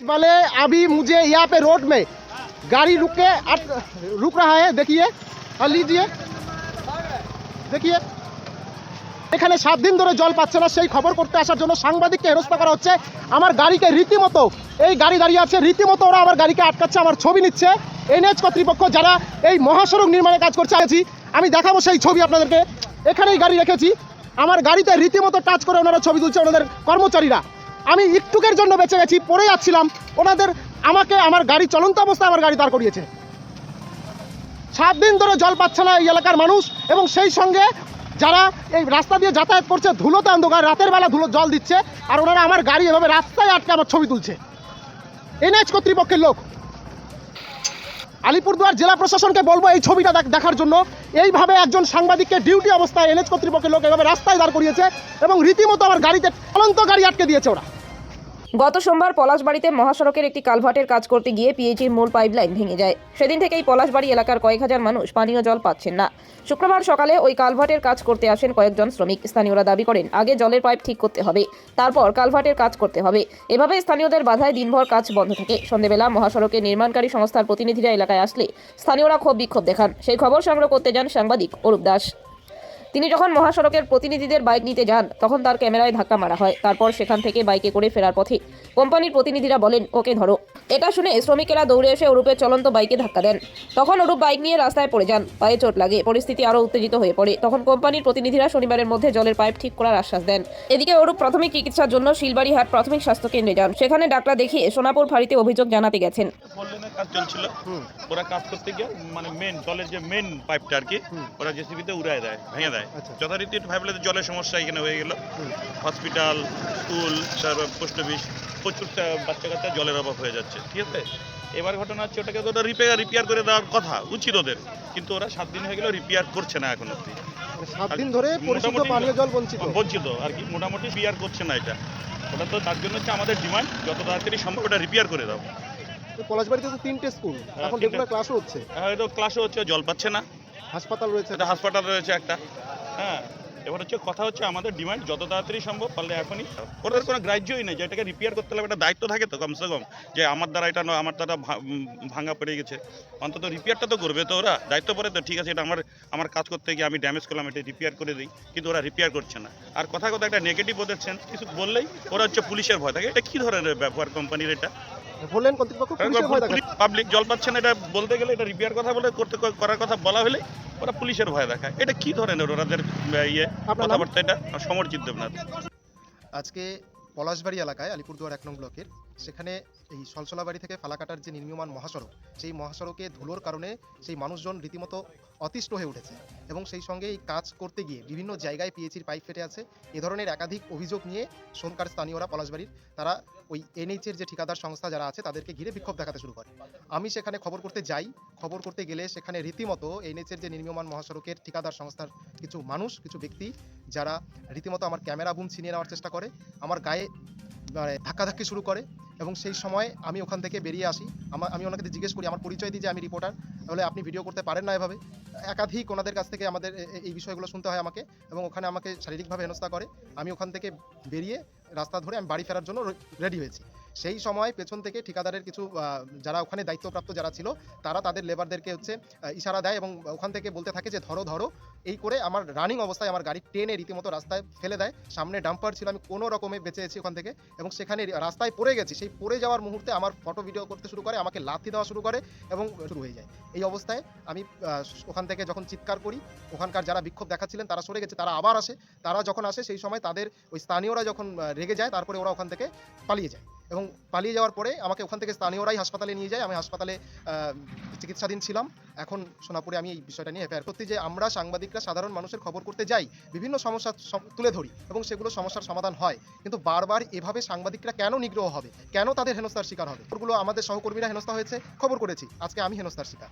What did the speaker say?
वाले अभी मुझे यहाँ पे रोड में गाड़ी रुक के अट, रुक रहा है देखिए और लीजिए দেখিয়ে এখানে সাত দিন ধরে জল পাচ্ছে না সেই খবর করতে আসার জন্য সাংবাদিককে হেনস্থা করা হচ্ছে আমার গাড়িকে রীতিমতো এই গাড়ি দাঁড়িয়ে আছে রীতিমতো ওরা আমার গাড়িকে আটকাচ্ছে আমার ছবি নিচ্ছে এনএচ কর্তৃপক্ষ যারা এই মহাসড়ক নির্মাণে কাজ করছে আছি আমি দেখাবো সেই ছবি আপনাদেরকে এখানেই গাড়ি রেখেছি আমার গাড়িতে রীতিমতো টাচ করে ওনারা ছবি তুলছে ওনাদের কর্মচারীরা আমি একটুকের জন্য বেঁচে গেছি, পড়ে যাচ্ছিলাম। ওনাদের আমাকে, আমার গাড়ি, চলন্ত অবস্থায় আমার গাড়ি দাঁড় করিয়েছে। সাত দিন ধরে জল পাচ্ছে না এই এলাকার মানুষ এবং সেই সঙ্গে যারা এই রাস্তা দিয়ে যাতায়াত করছে, ধুলোতে অন্ধকার, রাতের বেলা ধুলো জল দিচ্ছে আর ওনারা আমার গাড়ি এভাবে রাস্তায় আটকে আমার ছবি তুলছে। এনএচ কর্তৃপক্ষের লোক। আলিপুরদুয়ার জেলা প্রশাসনকে বলব এই ছবিটা দেখ- দেখার জন্য। এইভাবে একজন সাংবাদিককে ডিউটি অবস্থায় এনএচ কর্তৃপক্ষের লোক এভাবে রাস্তায় দাঁড় করিয়েছে এবং রীতিমতো আমার গাড়িতে চলন্ত গাড়ি আটকে দিয়েছে ওরা। গত সোমবার পলাশবাড়িতে মহাসড়কের একটি কালভার্টের কাজ করতে গিয়ে পিএইচির মূল পাইপলাইন ভেঙে যায়। সেদিন থেকেই পলাশবাড়ি এলাকার কয়েক হাজার মানুষ পানীয় জল পাচ্ছেন না। শুক্রবার সকালে ওই কালভার্টের কাজ করতে আসেন কয়েকজন শ্রমিক। স্থানীয়রা দাবি করেন, আগে জলের পাইপ ঠিক করতে হবে, তারপর কালভার্টের কাজ করতে হবে। এভাবে স্থানীয়দের বাধায় দিনভর কাজ বন্ধ থাকে। সন্ধেবেলা মহাসড়কের নির্মাণকারী সংস্থার প্রতিনিধিরা এলাকায় আসলে স্থানীয়রা ক্ষোভ বিক্ষোভ দেখান। সেই খবর সংগ্রহ করতে যান সাংবাদিক অরূপ দাস। তিনি যখন মহাসড়কের প্রতিনিধিদের বাইক নিতে যান, তখন তার ক্যামেরায় ধাক্কা মারা হয়। তারপর সেখান থেকে বাইকে করে ফেরার পথে কোম্পানির প্রতিনিধিরা বলেন, ওকে ধরো। এটা শুনে শ্রমিকেরা দৌড়ে এসে অরূপের চলন্ত বাইকে ধাক্কা দেন। তখন অরূপ বাইক নিয়ে রাস্তায় পড়ে যান। পায়ে চোট লাগে পরিস্থিতি আরও উত্তেজিত হয়ে পড়ে। তখন কোম্পানির প্রতিনিধিরা শনিবারের মধ্যে জলের পাইপ ঠিক করার আশ্বাস দেন। এদিকে অরূপ প্রাথমিক চিকিৎসার জন্য শিলবাড়ি হাট প্রাথমিক স্বাস্থ্য কেন্দ্রে যান। সেখানে ডাক্তার দেখিয়ে সোনাপুর ফাঁড়িতে অভিযোগ জানাতে গেছেন। কাজ চলছিল। ওরা কাজ করতে গিয়ে মানে মেন জলের যে মেন পাইপটা আর কি ওরা জেসিবিতে উড়ায় দেয় ভেঙে দেয়। আচ্ছা। যথারীতি ভাবলে জলের সমস্যা এখানে হয়ে গেল। হসপিটাল স্কুল তারপর পোস্ট অফিস প্রচুর বাচ্চা কাচ্চা জলের অভাব হয়ে যাচ্ছে। ঠিক আছে এবার ঘটনা হচ্ছে ওটাকে তো ওটা রিপেয়ার রিপেয়ার করে দেওয়ার কথা উচিত ওদের। কিন্তু ওরা সাত দিন হয়ে গেল রিপেয়ার করছে না এখন অব্দি সাত দিন ধরে পরিশুদ্ধ পানীয় জল বঞ্চিত। বঞ্চিত আর কি মোটামুটি রিপেয়ার করছে না এটা। ওটা তো তার জন্য হচ্ছে আমাদের ডিমান্ড যত তাড়াতাড়ি সম্ভব ওটা রিপেয়ার করে দাও। পলাশবাড়িতে তো তিনটে স্কুল এখন তিনটে। রেগুলার ক্লাসও হচ্ছে। হ্যাঁ হয়তো ক্লাসও হচ্ছে জল পাচ্ছে না। হাসপাতাল রয়েছে হাসপাতাল রয়েছে একটা। হ্যাঁ এবার হচ্ছে কথা হচ্ছে আমাদের ডিমান্ড যত তাড়াতাড়ি সম্ভব পারলে এখনই। ওদের কোনো গ্রাহ্যই নেই যে এটাকে রিপেয়ার করতে হলে একটা দায়িত্ব থাকে তো কমসে কম যে আমার দ্বারা এটা নয় আমার দ্বারা ভাঙা পড়ে গেছে। অন্তত রিপেয়ারটা তো করবে তো ওরা দায়িত্ব পড়ে তো ঠিক আছে এটা আমার আমার কাজ করতে গিয়ে আমি ড্যামেজ করলাম এটা রিপেয়ার করে দিই কিন্তু ওরা রিপেয়ার করছে না। আর কথা কথা একটা নেগেটিভ ওদের সেন্স কিছু বললেই ওরা হচ্ছে পুলিশের ভয় থাকে। এটা কি ধরনের ব্যবহার কোম্পানির এটা? বললেন কর্তৃপক্ষ। পাবলিক জল পাচ্ছে না এটা বলতে গেলে এটা রিপেয়ার কথা বলে করতে করার কথা বলা হলে ওরা পুলিশের ভয় দেখায়। এটা কি ধরনের ওনাদের ইয়ে আপনার কথাবার্তা এটা? সমরজিৎ দেবনাথ। আজকে পলাশবাড়ি এলাকায় আলিপুরদুয়ার এক নং ব্লকের সেখানে এই সলসলাবাড়ি থেকে ফালাকাটার যে নির্মীয়মান মহাসড়ক, সেই মহাসড়কে ধুলোর কারণে সেই মানুষজন রীতিমতো অতিষ্ঠ হয়ে উঠেছে এবং সেই সঙ্গে এই কাজ করতে গিয়ে বিভিন্ন জায়গায় পিএইচির পাইপ ফেটে আছে। এ ধরনের একাধিক অভিযোগ নিয়ে সোনকার স্থানীয়রা, পলাশবাড়ির, তারা ওই এনএইচের যে ঠিকাদার সংস্থা যারা আছে, তাদেরকে ঘিরে বিক্ষোভ দেখাতে শুরু করে। আমি সেখানে খবর করতে যাই, খবর করতে গেলে সেখানে রীতিমতো এনএইচের যে নির্মীয়মান মহাসড়কের ঠিকাদার সংস্থার কিছু মানুষ, কিছু ব্যক্তি, যারা রীতিমতো আমার ক্যামেরা বুম ছিনিয়ে নেওয়ার চেষ্টা করে, আমার গায়ে মানে ধাক্কাধাক্কি শুরু করে এবং সেই সময় আমি ওখান থেকে বেরিয়ে আসি। আমার আমি ওনাকে জিজ্ঞেস করি, আমার পরিচয় দিই যে আমি রিপোর্টার তাহলে আপনি ভিডিও করতে পারেন না এভাবে? একাধিক ওনাদের কাছ থেকে আমাদের এই বিষয়গুলো শুনতে হয় আমাকে এবং ওখানে আমাকে শারীরিকভাবে হেনস্থা করে। আমি ওখান থেকে বেরিয়ে রাস্তা ধরে আমি বাড়ি ফেরার জন্য রেডি হয়েছি। সেই সময় পেছন থেকে ঠিকাদারের কিছু যারা ওখানে দায়িত্বপ্রাপ্ত যারা ছিল, তারা তাদের লেবারদেরকে হচ্ছে ইশারা দেয় এবং ওখান থেকে বলতে থাকে যে, ধরো ধরো। এই করে আমার রানিং অবস্থায় আমার গাড়ি টেনে রীতিমতো রাস্তায় ফেলে দেয়। সামনে ডাম্পার ছিল, আমি কোনো রকমে বেঁচে আছি ওখান থেকে এবং সেখানে রাস্তায় পড়ে গেছি। সেই পড়ে যাওয়ার মুহূর্তে আমার ফটো ভিডিও করতে শুরু করে, আমাকে লাথি দেওয়া শুরু করে এবং শুরু হয়ে যায়। এই অবস্থায় আমি ওখান থেকে যখন চিৎকার করি, ওখানকার যারা বিক্ষোভ দেখাচ্ছিলেন, তারা সরে গেছে, তারা আবার আসে। তারা যখন আসে, সেই সময় তাদের ওই স্থানীয়রা যখন রেগে যায়, তারপরে ওরা ওখান থেকে পালিয়ে যায়। এবং পালিয়ে যাওয়ার পরে আমাকে ওখান থেকে স্থানীয়রাই হাসপাতালে নিয়ে যায়। আমি হাসপাতালে চিকিৎসাধীন ছিলাম। এখন সোনাপুরে আমি এই বিষয়টা নিয়ে এফআইআর করতে যে আমরা সাংবাদিকরা, সাধারণ মানুষের খবর করতে যাই, বিভিন্ন সমস্যা সম- তুলে ধরি এবং সেগুলো সমস্যার সমাধান হয়। কিন্তু বারবার এভাবে সাংবাদিকরা কেন নিগ্রহ হবে? কেন তাদের হেনস্থার শিকার হবে? ওগুলো আমাদের সহকর্মীরা হেনস্থা হয়েছে। খবর করেছি। আজকে আমি হেনস্থার শিকার।